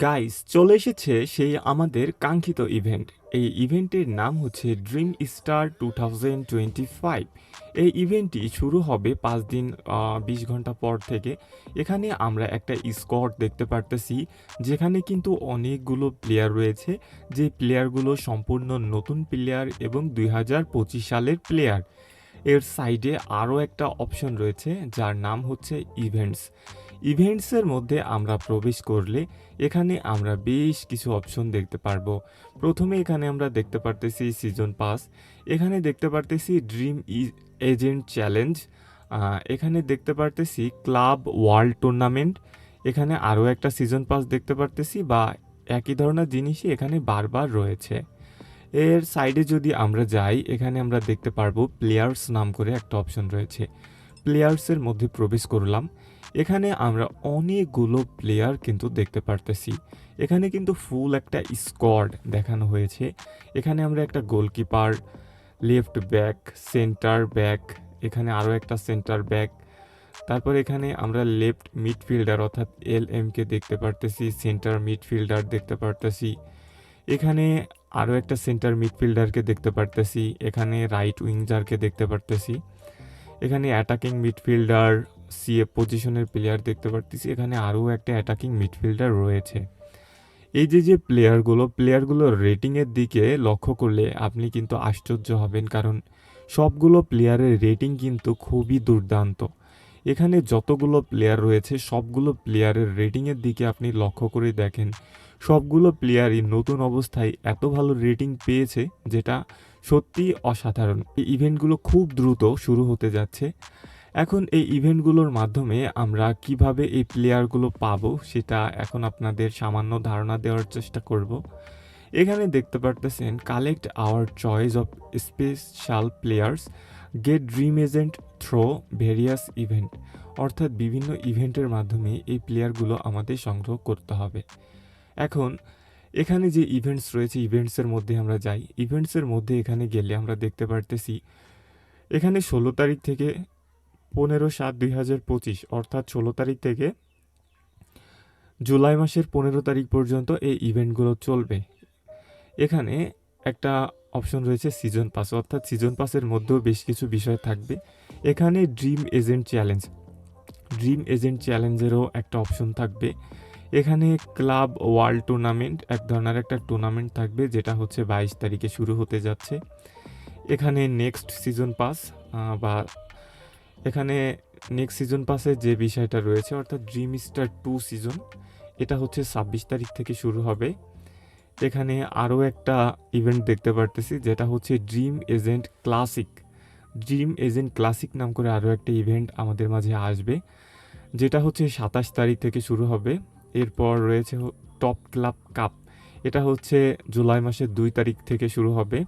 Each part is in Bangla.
গাইস চলে এসেছে সেই আমাদের কাঙ্ক্ষিত ইভেন্ট এই ইভেন্টের নাম হচ্ছে ড্রিম স্টার টু এই ইভেন্টটি শুরু হবে পাঁচ দিন বিশ ঘণ্টা পর থেকে। এখানে আমরা একটা স্কট দেখতে পারতেছি, যেখানে কিন্তু অনেকগুলো প্লেয়ার রয়েছে। যে প্লেয়ারগুলো সম্পূর্ণ নতুন প্লেয়ার এবং দুই হাজার পঁচিশ সালের প্লেয়ার এর সাইডে আরও একটা অপশন রয়েছে, যার নাম হচ্ছে ইভেন্টস ইভেন্টসের মধ্যে আমরা প্রবেশ করলে এখানে আমরা বেশ কিছু অপশন দেখতে পারব। প্রথমে এখানে আমরা দেখতে পারতেছি সিজন পাস এখানে দেখতে পারতেছি ড্রিম এজেন্ট চ্যালেঞ্জ এখানে দেখতে পারতেছি ক্লাব ওয়ার্ল্ড টুর্নামেন্ট এখানে আরও একটা সিজন পাস দেখতে পারতেছি বা একই ধরনের জিনিসই এখানে বারবার রয়েছে। এর সাইডে যদি আমরা যাই, এখানে আমরা দেখতে পারব প্লেয়ার্স নাম করে একটা অপশন রয়েছে। প্লেয়ার্সের মধ্যে প্রবেশ করলাম এখানে আমরা অনেকগুলো প্লেয়ার কিন্তু দেখতে পারতেছি। এখানে কিন্তু ফুল একটা স্কোয়াড দেখানো হয়েছে। এখানে আমরা একটা goalkeeper left back centre back এখানে আরও একটা সেন্টার ব্যাক তারপর এখানে আমরা লেফট মিডফিল্ডার অর্থাৎ এল এমকে দেখতে পারতেছি সেন্টার মিডফিল্ডার দেখতে পারতেছি। এখানে আরও একটা সেন্টার মিডফিল্ডারকে দেখতে পারতেছি। এখানে রাইট উইংজারকে দেখতে পারতেছি। এখানে অ্যাটাকিং মিডফিল্ডার সিএ পজিশনের প্লেয়ার দেখতে পারতেছি। এখানে আরও একটা অ্যাটাকিং মিডফিল্ডার রয়েছে। এই যে যে প্লেয়ারগুলো প্লেয়ারগুলোর রেটিংয়ের দিকে লক্ষ্য করলে আপনি কিন্তু আশ্চর্য হবেন, কারণ সবগুলো প্লেয়ারের রেটিং কিন্তু খুবই দুর্দান্ত। এখানে যতগুলো প্লেয়ার রয়েছে, সবগুলো প্লেয়ারের রেটিংয়ের দিকে আপনি লক্ষ্য করে দেখেন। সবগুলো প্লেয়ারই নতুন অবস্থায় এত ভালো রেটিং পেয়েছে, যেটা সত্যি অসাধারণ। এই ইভেন্টগুলো খুব দ্রুত শুরু হতে যাচ্ছে। এখন এই ইভেন্টগুলোর মাধ্যমে আমরা কীভাবে এই প্লেয়ারগুলো পাবো সেটা এখন আপনাদের সামান্য ধারণা দেওয়ার চেষ্টা করব। এখানে দেখতে পারতেছেন collect our choice of special players get dream agent through various event অর্থাৎ বিভিন্ন ইভেন্টের মাধ্যমে এই প্লেয়ারগুলো আমাদের সংগ্রহ করতে হবে। এখন, এখানে যে ইভেন্টস রয়েছে ইভেন্টসের মধ্যে আমরা যাই। ইভেন্টসের মধ্যে এখানে গেলে আমরা দেখতে পারতেছি, এখানে ষোলো তারিখ থেকে পনেরো সাত দুই হাজার পঁচিশ, অর্থাৎ ষোলো তারিখ থেকে জুলাই মাসের পনেরো তারিখ পর্যন্ত এই ইভেন্টগুলো চলবে। এখানে একটা অপশন রয়েছে সিজন পাস অর্থাৎ সিজন পাসের মধ্যেও বেশ কিছু বিষয় থাকবে। এখানে dream agent challenge dream agent চ্যালেঞ্জেরও একটা অপশন থাকবে। এখানে ক্লাব ওয়ার্ল্ড টুর্নামেন্ট এক ধরনের একটা টুর্নামেন্ট থাকবে, যেটা হচ্ছে বাইশ তারিখে শুরু হতে যাচ্ছে। এখানে নেক্সট সিজন পাস বা এখানে নেক্সট সিজন পাসে যে বিষয়টা রয়েছে, অর্থাৎ ড্রিম স্টার টু সিজন এটা হচ্ছে ছাব্বিশ তারিখ থেকে শুরু হবে। এখানে আরও একটা ইভেন্ট দেখতে পারতেছি, যেটা হচ্ছে dream agent classic dream agent classic নাম করে আরও একটা ইভেন্ট আমাদের মাঝে আসবে, যেটা হচ্ছে সাতাশ তারিখ থেকে শুরু হবে। এরপর রয়েছে টপ ক্লাব কাপ এটা হচ্ছে জুলাই মাসের দুই তারিখ থেকে শুরু হবে।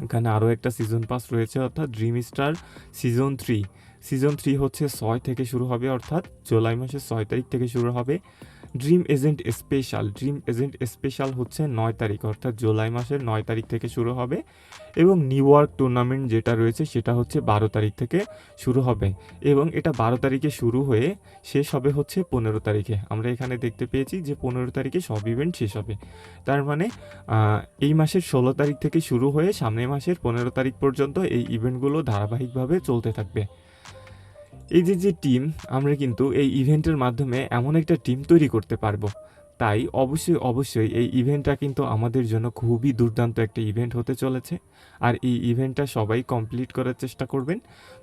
এখানে আরও একটা সিজন পাস রয়েছে, অর্থাৎ dream star season three season three হচ্ছে ছয় থেকে শুরু হবে, অর্থাৎ জুলাই মাসের ছয় তারিখ থেকে শুরু হবে। Dream agent special dream agent special হচ্ছে নয় তারিখ, অর্থাৎ জুলাই মাসের নয় তারিখ থেকে শুরু হবে এবং নিউ ইয়র্ক টুর্নামেন্ট যেটা রয়েছে সেটা হচ্ছে বারো তারিখ থেকে শুরু হবে এবং এটা বারো তারিখে শুরু হয়ে শেষ হবে হচ্ছে পনেরো তারিখে। আমরা এখানে দেখতে পেয়েছি যে পনেরো তারিখে সব ইভেন্ট শেষ হবে। তার মানে এই মাসের ষোলো তারিখ থেকে শুরু হয়ে সামনের মাসের পনেরো তারিখ পর্যন্ত এই ইভেন্টগুলো ধারাবাহিকভাবে চলতে থাকবে। এই যে যে টিম আমরা কিন্তু এই ইভেন্টের মাধ্যমে এমন একটা টিম তৈরি করতে পারব। তাই অবশ্যই অবশ্যই এই ইভেন্টটা কিন্তু আমাদের জন্য খুবই দুর্দান্ত একটা ইভেন্ট হতে চলেছে। আর এই ইভেন্টটা সবাই কমপ্লিট করার চেষ্টা করবেন।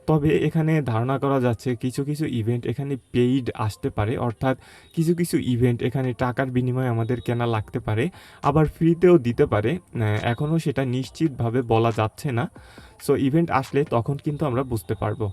তবে এখানে ধারণা করা যাচ্ছে কিছু কিছু ইভেন্ট এখানে পেইড আসতে পারে। অর্থাৎ কিছু কিছু ইভেন্ট এখানে টাকার বিনিময়ে আমাদের কেনা লাগতে পারে, আবার ফ্রিতেও দিতে পারে। এখনও সেটা নিশ্চিতভাবে বলা যাচ্ছে না। সো ইভেন্ট আসলে তখন কিন্তু আমরা বুঝতে পারব।